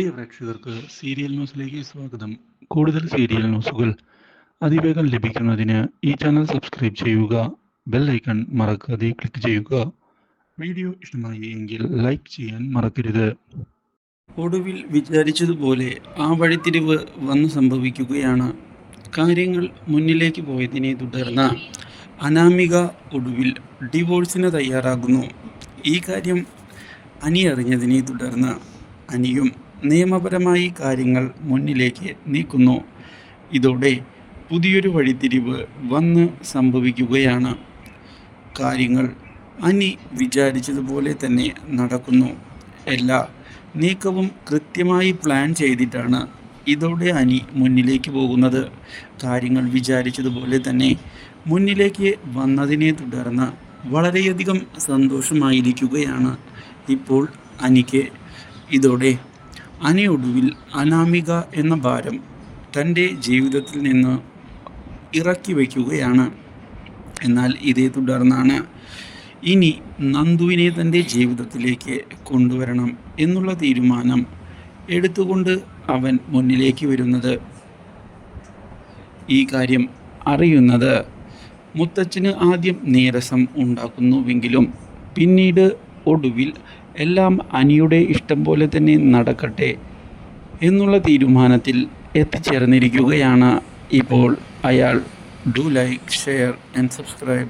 പ്രിയ പ്രേക്ഷകർക്ക് സീരിയൽ ന്യൂസിലേക്ക് സ്വാഗതം. കൂടുതൽ സീരിയൽ ന്യൂസുകൾ അതിവേഗം ലഭിക്കുന്നതിന് ഈ ചാനൽ സബ്സ്ക്രൈബ് ചെയ്യുക ബെൽ ഐക്കൺ മറക്കാതെ ക്ലിക്ക് ചെയ്യുക. വീഡിയോ ഇഷ്ടമായി എങ്കിൽ ലൈക്ക് ചെയ്യാൻ മറക്കരുത്. ഒടുവിൽ വിചാരിച്ചതുപോലെ ആ വഴിത്തിരിവ് വന്നു സംഭവിക്കുകയാണ്. കാര്യങ്ങൾ മുന്നിലേക്ക് പോയതിനെ തുടർന്ന് അനാമിക ഒടുവിൽ ഡിവോഴ്സിന് തയ്യാറാകുന്നു. ഈ കാര്യം അനി അറിഞ്ഞതിനെ തുടർന്ന് അനിയും നിയമപരമായി കാര്യങ്ങൾ മുന്നിലേക്ക് നീക്കുന്നു. ഇതോടെ പുതിയൊരു വഴിത്തിരിവ് വന്ന് സംഭവിക്കുകയാണ്. കാര്യങ്ങൾ അനി വിചാരിച്ചതുപോലെ തന്നെ നടക്കുന്നു. എല്ലാ നീക്കവും കൃത്യമായി പ്ലാൻ ചെയ്തിട്ടാണ് ഇതോടെ അനി മുന്നിലേക്ക് പോകുന്നത്. കാര്യങ്ങൾ വിചാരിച്ചതുപോലെ തന്നെ മുന്നിലേക്ക് വന്നതിനെ തുടർന്ന് വളരെയധികം സന്തോഷമായിരിക്കുകയാണ് ഇപ്പോൾ അനിക്ക്. ഇതോടെ അനിയൊടുവിൽ അനാമിക എന്ന ഭാരം തന്റെ ജീവിതത്തിൽ നിന്ന് ഇറക്കി വയ്ക്കുകയാണ്. എന്നാൽ ഇതേ തുടർന്നാണ് ഇനി നന്ദുവിനെ തന്റെ ജീവിതത്തിലേക്ക് കൊണ്ടുവരണം എന്നുള്ള തീരുമാനം എടുത്തുകൊണ്ട് അവൻ മുന്നിലേക്ക് വരുന്നത്. ഈ കാര്യം അറിയുന്നത് മുത്തച്ഛന് ആദ്യം നീരസം ഉണ്ടാക്കുന്നുവെങ്കിലും പിന്നീട് ഒടുവിൽ എല്ലാം അനിയുടെ ഇഷ്ടം പോലെ തന്നെ നടക്കട്ടെ എന്നുള്ള തീരുമാനത്തിൽ എത്തിച്ചേർന്നിരിക്കുകയാണ് ഇപ്പോൾ. അയാൾ do like share and subscribe